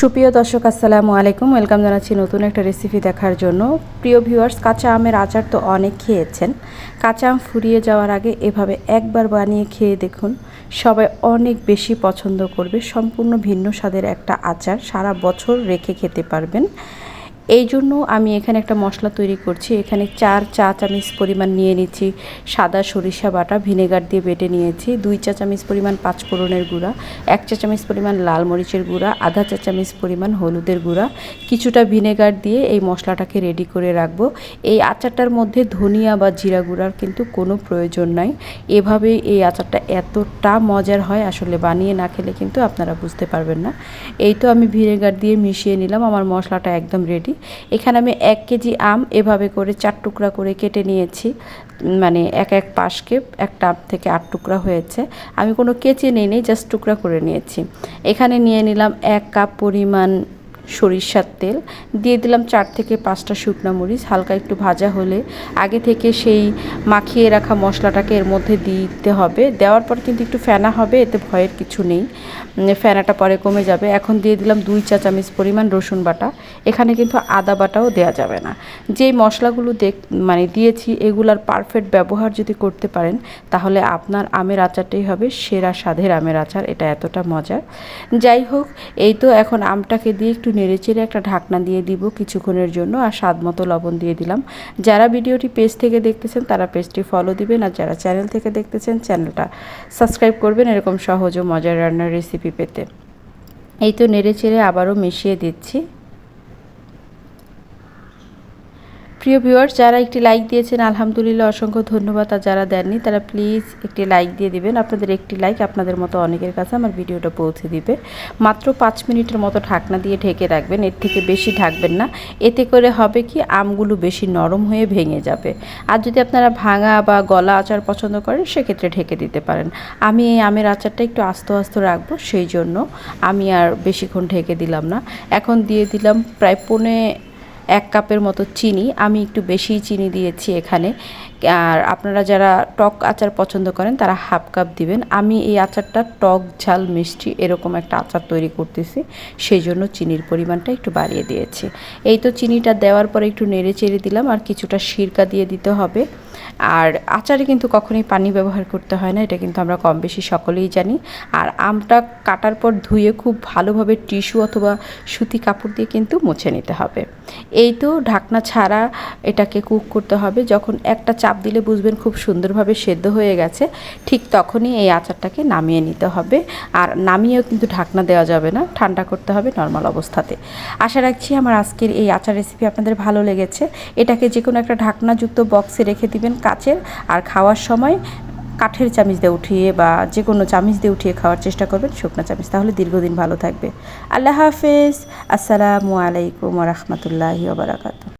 সুপ্রিয় দর্শক, আসসালামু আলাইকুম। ওয়েলকাম জানাচ্ছি নতুন একটা রেসিপি দেখার জন্য। প্রিয় ভিউয়ার্স কাঁচা আমের আচার তো অনেক খেয়েছেন। কাঁচা আম ফুরিয়ে যাওয়ার আগে এভাবে একবার বানিয়ে খেয়ে দেখুন। সবাই অনেক বেশি পছন্দ করবে। সম্পূর্ণ ভিন্ন স্বাদের একটা আচার সারা বছর রেখে খেতে পারবেন। এই জন্য আমি এখানে একটা মশলা তৈরি করছি। এখানে চার চা চামচ পরিমাণ নিয়ে নিচ্ছি। সাদা সরিষা বাটা ভিনেগার দিয়ে বেটে নিয়েছি। দুই চা চামচ পরিমাণ পাঁচফোড়নের গুঁড়া, এক চা চামচ পরিমাণ লাল মরিচের গুঁড়া, আধা চা চামচ পরিমাণ হলুদের গুঁড়া। কিছুটা ভিনেগার দিয়ে এই মশলাটাকে রেডি করে রাখব। এই আচারটার মধ্যে ধনিয়া বা জিরা গুঁড়ার কিন্তু কোনো প্রয়োজন নাই। এভাবেই এই আচারটা এতটা মজার হয়, আসলে বানিয়ে না খেলে কিন্তু আপনারা বুঝতে পারবেন না। এই তো আমি ভিনেগার দিয়ে মিশিয়ে নিলাম। আমার মশলাটা একদম রেডি। এখানে আমি এক কেজি আম এভাবে করে চার টুকরা করে কেটে নিয়েছি মানে এক এক পাশকে একটা আম থেকে আট টুকরা হয়েছে। আমি কোনো কেচে নিই নেই জাস্ট টুকরা করে নিয়েছি। এখানে নিয়ে নিলাম এক কাপ পরিমাণ সরিষার তেল। দিয়ে দিলাম চার থেকে পাঁচটা শুকনো মরিচ, হালকা একটু ভাজা হলে। আগে থেকে সেই মাখিয়ে রাখা মশলাটাকে এর মধ্যে দিতে হবে। দেওয়ার পর কিন্তু একটু ফেনা হবে, এতে ভয়ের কিছু নেই। ফেনাটা পরে কমে যাবে। এখন দিয়ে দিলাম দুই চা চামচ পরিমাণ রসুন বাটা। এখানে কিন্তু আদা বাটাও দেওয়া যাবে না। যেই মশলাগুলো দেখ মানে দিয়েছি, এগুলার পারফেক্ট ব্যবহার যদি করতে পারেন, তাহলে আপনার আমের আচারটাই হবে সেরা স্বাদের আমের আচার। এটা এতটা মজার। যাই হোক, এই তো এখন আমটাকে দিয়ে একটু নেড়েচেড়ে একটা ঢাকনা দিয়ে দিব কিছুক্ষণের জন্য আর স্বাদ মতো লবণ দিয়ে দিলাম। যারা ভিডিওটি পেজ থেকে দেখতেছেন, তারা পেজটি ফলো দিবেন আর যারা চ্যানেল থেকে দেখতেছেন চ্যানেলটা সাবস্ক্রাইব করবেন এরকম সহজ ও মজার রান্নার রেসিপি পেতে। এই তো নেড়েচেড়ে আবারও মিশিয়ে দিচ্ছি। প্রিয় ভিউয়ার্স, যারা একটি লাইক দিয়েছেন, আলহামদুলিল্লাহ অসংখ্য ধন্যবাদ। আর যারা দেননি, তারা প্লিজ একটি লাইক দিয়ে দিবেন। আপনাদের একটি লাইক আপনাদের মতো অনেকের কাছে আমার ভিডিওটা পৌঁছে দিবে। মাত্র পাঁচ মিনিটের মতো ঢাকনা দিয়ে ঢেকে রাখবেন। এর থেকে বেশি ঢাকবেন না। এতে করে হবে কি, আমগুলো বেশি নরম হয়ে ভেঙে যাবে। আর যদি আপনারা ভাঙা বা গলা আচার পছন্দ করেন, সেক্ষেত্রে ঢেকে দিতে পারেন। আমি এই আমের আচারটা একটু আস্তে আস্তে রাখব, সেই জন্য আমি আর বেশিক্ষণ ঢেকে দিলাম না। এখন দিয়ে দিলাম প্রায় পৌনে এক কাপের মতো চিনি আমি একটু বেশি চিনি দিয়েছি এখানে। আর আপনারা যারা টক আচার পছন্দ করেন, তারা হাফ কাপ দিবেন। আমি এই আচারটা টক ঝাল মিষ্টি এরকম একটা আচার তৈরি করতেছি সেই জন্য চিনির পরিমাণটা একটু বাড়িয়ে দিয়েছি। এই তো চিনিটা দেওয়ার পরে একটু নেড়ে চেড়ে দিলাম, আর কিছুটা সিরকা দিয়ে দিতে হবে। আর আচারে কিন্তু কখনোই পানি ব্যবহার করতে হয় না, এটা কিন্তু আমরা কম বেশি সকলেই জানি। আর আমটা কাটার পর ধুয়ে খুব ভালোভাবে টিস্যু অথবা সুতি কাপড় দিয়ে কিন্তু মুছে নিতে হবে। এই তো ঢাকনা ছাড়া এটাকে কুক করতে হবে। যখন একটা চাপ দিলে বুঝবেন খুব সুন্দরভাবে সেদ্ধ হয়ে গেছে। ঠিক তখনই এই আচারটাকে নামিয়ে নিতে হবে। আর নামিয়েও কিন্তু ঢাকনা দেওয়া যাবে না, ঠান্ডা করতে হবে নর্মাল অবস্থাতে। আশা রাখছি আমার আজকের এই আচার রেসিপি আপনাদের ভালো লেগেছে। এটাকে যে কোনো একটা ঢাকনাযুক্ত বক্সে রেখে দিবেন কাচের, আর খাওয়ার সময় কাঠের চামিচ দিয়ে উঠিয়ে বা যে কোনো চামিচ দিয়ে উঠিয়ে খাওয়ার চেষ্টা করবেন শুকনো চামিচ। তাহলে দীর্ঘদিন ভালো থাকবে। আল্লাহ হাফেজ। আসসালামু আলাইকুম রহমতুল্লাহি ওবরাকাতু